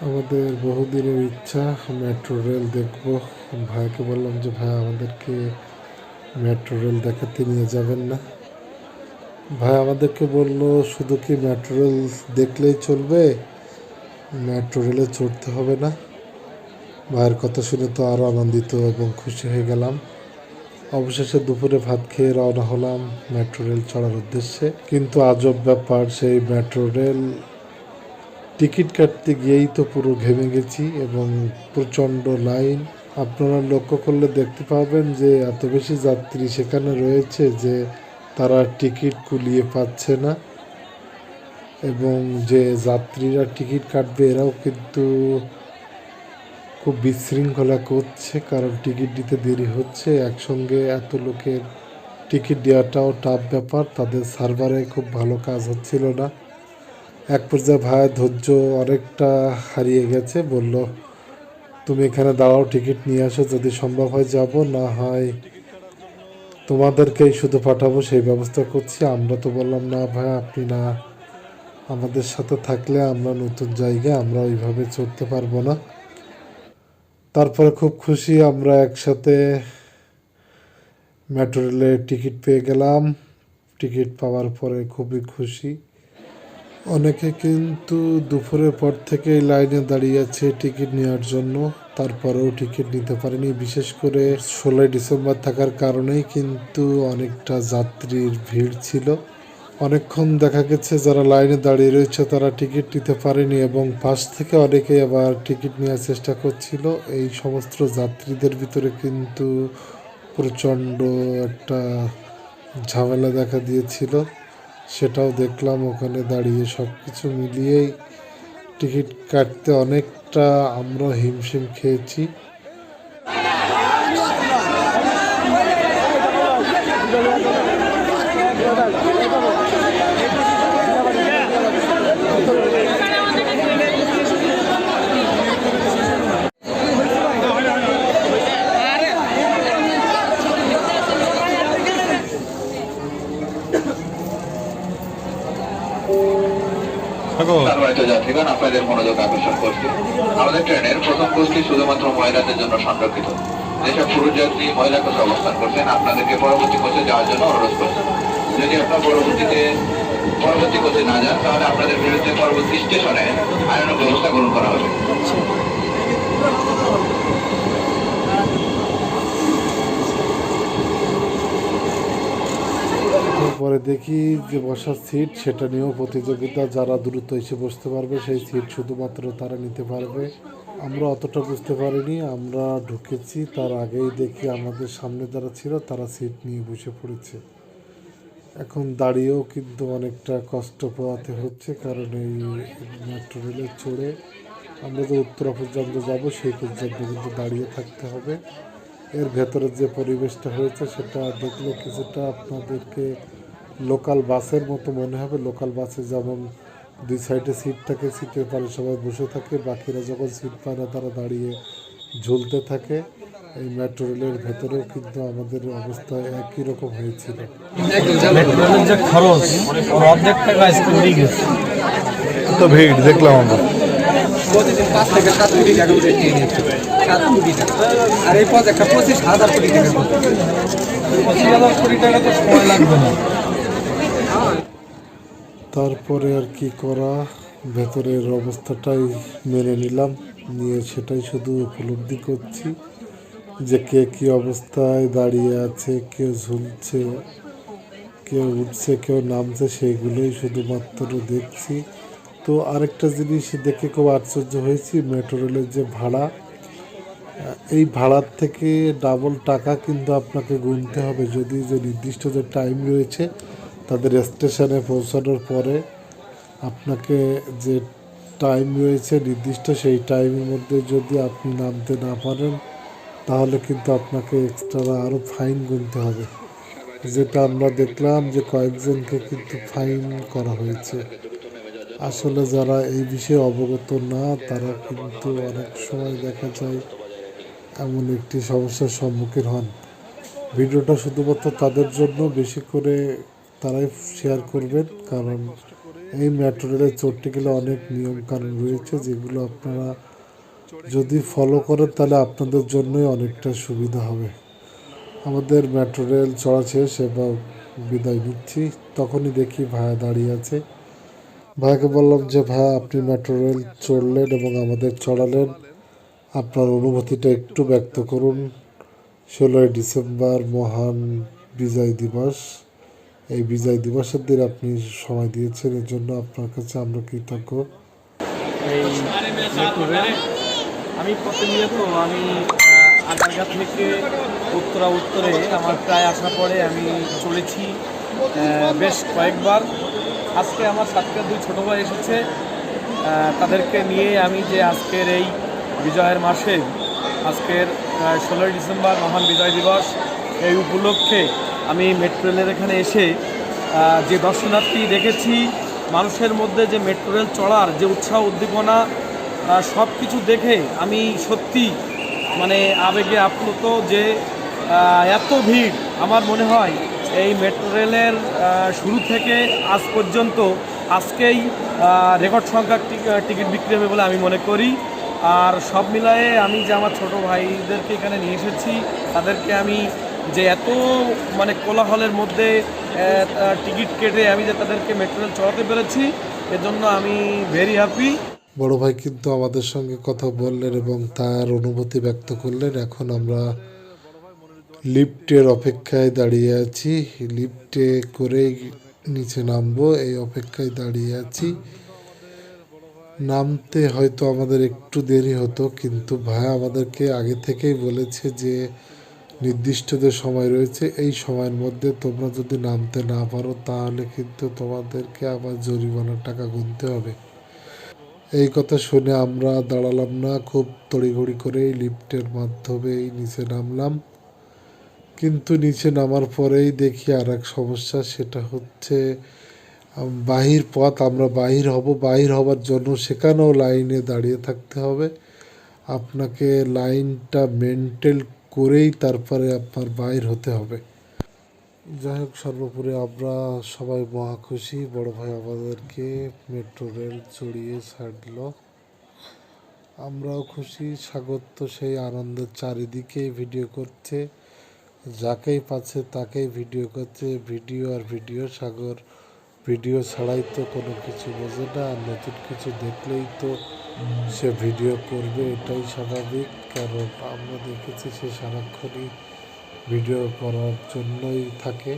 আমাদের বহুদিনের ইচ্ছা, মেট্রো রেল দেখব। ভাইকে বললাম যে, ভাই, আমাদেরকে মেট্রো রেল দেখাতে নিয়ে যাবেন না। ভাই আমাদেরকে বলল, শুধু কি মেট্রো রেল দেখলেই চলবে? মেট্রো রেলে চড়তে হবে না। ভাইয়ের কথা শুনে তো আরও আনন্দিত এবং খুশি হয়ে গেলাম। অবশেষে দুপুরে ভাত খেয়ে রওনা হলাম মেট্রো রেল চড়ার উদ্দেশ্যে। কিন্তু আজব ব্যাপার, সেই মেট্রো রেল টিকিট কাটতে গিয়েই তো পুরো ঘেমে গেছি এবং প্রচণ্ড লাইন। আপনারা লক্ষ্য করলে দেখতে পাবেন যে এত বেশি যাত্রী সেখানে রয়েছে যে তারা টিকিট কুলিয়ে পাচ্ছে না এবং যে যাত্রীরা টিকিট কাটবে এরাও কিন্তু খুব বিশৃঙ্খলা করছে কারণ টিকিট দিতে দেরি হচ্ছে। একসঙ্গে এত লোকের টিকিট দেওয়াটাও টাফ ব্যাপার, তাদের সার্ভারে খুব ভালো কাজ হচ্ছিল না। এক পর্যায়ে ভাইয়ের ধৈর্য অনেকটা হারিয়ে গেছে, বলল, তুমি এখানে দাঁড়াও, টিকিট নিয়ে আসো, যদি সম্ভব হয় যাব, না হয় তোমাদেরকেই শুধু পাঠাবো, সেই ব্যবস্থা করছি। আমরা তো বললাম, না ভাই, আপনি না, আমাদের সাথে থাকলে আমরা নতুন জায়গায়, আমরা ওইভাবে চলতে পারব না। তারপরে খুব খুশি আমরা একসাথে মেট্রো রেলের টিকিট পেয়ে গেলাম। টিকিট পাওয়ার পরে খুবই খুশি। অনেকে কিন্তু দুপুরের পর থেকে লাইনে দাঁড়িয়ে আছে টিকিট নেওয়ার জন্য। তারপরেও টিকিট নিতে পারেনি। বিশেষ করে ষোলোই ডিসেম্বর থাকার কারণেই কিন্তু অনেকটা যাত্রীর ভিড় ছিল। অনেকক্ষণ দেখা গেছে যারা লাইনে দাঁড়িয়ে রয়েছে তারা টিকিট নিতে পারেনি এবং পাশ থেকে অনেকেই আবার টিকিট নেওয়ার চেষ্টা করছিল। এই সমস্ত যাত্রীদের ভিতরে কিন্তু প্রচণ্ড একটা ঝামেলা দেখা দিয়েছিল। সেটাও দেখলাম ওখানে দাঁড়িয়ে সব কিছু মিলিয়েই টিকিট কাটতে অনেকটা আমরা হিমশিম খেয়েছি। আপনাদের মনোযোগ আকর্ষণ করছি। আমাদের ট্রেনের প্রথম কোচটি শুধুমাত্র মহিলাদের জন্য সংরক্ষিত। যেসব পুরুষ যাত্রী মহিলা কোচে অবস্থান করছেন, আপনাদেরকে পরবর্তী কোচে যাওয়ার জন্য অনুরোধ করছেন যদি আপনার পরবর্তীতে, পরবর্তী কোচে না যান, তাহলে আপনাদের বিরুদ্ধে পরবর্তী স্টেশনে আইনের ব্যবস্থা গ্রহণ করা হবে। পরে দেখি যে বসার সিট সেটা নিয়েও প্রতিযোগিতা, যারা দ্রুত এসে বসতে পারবে সেই সিট শুধুমাত্র তারা নিতে পারবে। আমরা অতটা বুঝতে পারিনি, আমরা ঢুকেছি, তার আগেই দেখি আমাদের সামনে যারা ছিল তারা সিট নিয়ে বসে পড়েছে। এখন দাঁড়িয়েও কিন্তু অনেকটা কষ্ট পোয়াতে হচ্ছে, কারণ এই মেট্রো রেলে চড়ে আমরা যে উত্তরা পর্যন্ত যাব, সেই পর্যন্ত কিন্তু দাঁড়িয়ে থাকতে হবে। এর ভেতরে যে পরিবেশটা হয়েছে সেটা দেখলে কিছুটা আপনাদেরকে লোকাল বাসের মতো মনে হবে। লোকাল বাসে যেমন দুই সাইডে সিট থাকে সিটের পারে সবাই বসে থাকে। বাকিরা যখন সিট পায় না তারা দাঁড়িয়ে ঝুলতে থাকে। এই মেট্রো রেলের ভেতরেও কিন্তু আমাদের অবস্থা একই রকম হয়েছিল। মেট্রোরেলের যে খরচ অর্ধেক টাকা আজকে গেছে। তো ভিড় দেখলাম আমরা। প্রতিদিন পাঁচ থেকে সাত কোটি টাকা করে নিয়ে নিচ্ছে সাত কোটি টাকা। আর এই পথ একটা পঁচিশ হাজার কোটি টাকা পঁচিশ হাজার কোটি টাকা তো সময় লাগবে না। তারপরে আর কি করা, ভেতরের অবস্থাটাই মেনে নিলাম, নিয়ে সেটাই শুধু উপলব্ধি করছি যে কে কী অবস্থায় দাঁড়িয়ে আছে কেউ ঝুলছে কেউ উঠছে কেউ নামছে, সেইগুলোই শুধুমাত্র দেখছি। তো আরেকটা জিনিস দেখে খুব আশ্চর্য হয়েছি, মেট্রো রেলের যে ভাড়া, এই ভাড়ার থেকে ডাবল টাকা কিন্তু আপনাকে গুনতে হবে, যদি যে নির্দিষ্ট যে টাইম রয়েছে তাদের স্টেশনে পৌঁছানোর পরে আপনাকে যে টাইম রয়েছে নির্দিষ্ট সেই টাইমের মধ্যে যদি আপনি নামতে না পারেন, তাহলে কিন্তু আপনাকে এক্সট্রা আরও ফাইন গুনতে হবে। যেটা আমরা দেখলাম যে কয়েকজনকে কিন্তু ফাইন করা হয়েছে। আসলে যারা এই বিষয়ে অবগত না, তারা কিন্তু অনেক সময় দেখা যায় এমন একটি সমস্যার সম্মুখীন হন। ভিডিওটা শুধুমাত্র তাদের জন্য, বেশি করে তারাই শেয়ার করবেন, কারণ এই মেট্রো রেলে চড়তে গেলে অনেক নিয়ম কানুন রয়েছে যেগুলো আপনারা যদি ফলো করেন তাহলে আপনাদের জন্যই অনেকটা সুবিধা হবে। আমাদের মেট্রো রেল চড়া শেষ এবার বিদায় নিচ্ছি। তখনই দেখি ভাইয়া দাঁড়িয়ে আছে। ভাইকে বললাম যে ভাইয়া আপনি মেট্রো রেল চড়লেন এবং আমাদের চড়ালেন। আপনার অনুভূতিটা একটু ব্যক্ত করুন। ষোলোই ডিসেম্বর মহান বিজয় দিবস। এই বিজয় দিবসের দিন আপনি সময় দিয়েছেন এর জন্য আপনার কাছে আমরা কৃতজ্ঞ। আমি প্রতিনিয়ত আমি আহ, আগারগা থেকে উত্তরা উত্তরে আমার প্রায় আসার পরে আমি চলেছি বেশ কয়েকবার। আজকে আমার সাতটা দুই ছোটো ভাই এসেছে তাদেরকে নিয়ে আমি যে আজকের এই বিজয়ের মাসে আজকের ষোলোই ডিসেম্বর মহান বিজয় দিবস এই উপলক্ষে আমি মেট্রো রেলের এখানে এসে যে দর্শনার্থী দেখেছি, মানুষের মধ্যে যে মেট্রো রেল চড়ার যে উৎসাহ, উদ্দীপনা সব কিছু দেখে আমি সত্যি মানে আবেগে আপ্লুত যে এত ভিড়। আমার মনে হয় এই মেট্রো রেলের শুরু থেকে আজ পর্যন্ত আজকেই রেকর্ড সংখ্যক টিক- টিকিট বিক্রি হবে বলে আমি মনে করি। আর সব মিলায়ে আমি যে আমার ছোট ভাইদেরকে এখানে নিয়ে এসেছি, তাদেরকে আমি যে এত মানে কোলাহলের মধ্যে টিকিট কেটে আমি যে তাদেরকে মেট্রো রেল চড়াতে পেরেছি, এজন্য আমি ভেরি হ্যাপি বড় ভাই কিন্তু আমাদের সঙ্গে কথা বললেন এবং তার অনুভূতি ব্যক্ত করলেন। এখন আমরা লিফটের অপেক্ষায় দাঁড়িয়ে আছি। লিফটে করেই নিচে নামবো, এই অপেক্ষায় দাঁড়িয়ে আছি। নামতে হয়তো আমাদের একটু দেরি হতো, কিন্তু ভাই আমাদেরকে আগে থেকেই বলেছে যে নির্দিষ্ট যে সময় রয়েছে। এই সময়ের মধ্যে তোমরা যদি নামতে না পারো, তাহলে কিন্তু তোমাদেরকে আবার জরিমানার টাকা গুনতে হবে। এই কথা শুনে আমরা দাঁড়ালাম না, খুব তড়িঘড়ি করে লিফটের মাধ্যমেই নিচে নামলাম। কিন্তু নিচে নামার পরেই দেখি আর এক সমস্যা, সেটা হচ্ছে বাহির পথ, আমরা বাহির হব, বাহির হবার জন্য সেখানেও লাইনে দাঁড়িয়ে থাকতে হবে। আপনাকে লাইনটা মেনটেন করেই তারপরে আপনার বাইর হতে হবে। যাই হোক সর্বোপরি আমরা সবাই মহা খুশি। বড় ভাই আমাদেরকে মেট্রো রেল চড়িয়ে ছাড়ল। আমরাও খুশি। স্বাগত সেই আনন্দের চারিদিকেই ভিডিও করছে। যাকেই পাচ্ছে তাকেই ভিডিও করছে। ভিডিও আর ভিডিও, সাগর ভিডিও ছাড়াই তো কোনো কিছু বোঝে না, আর নতুন কিছু দেখলেই তো সে ভিডিও করবে, এটাই স্বাভাবিক। কারণ আমরা দেখেছি সে সারাক্ষণই ভিডিও করার জন্যই থাকে।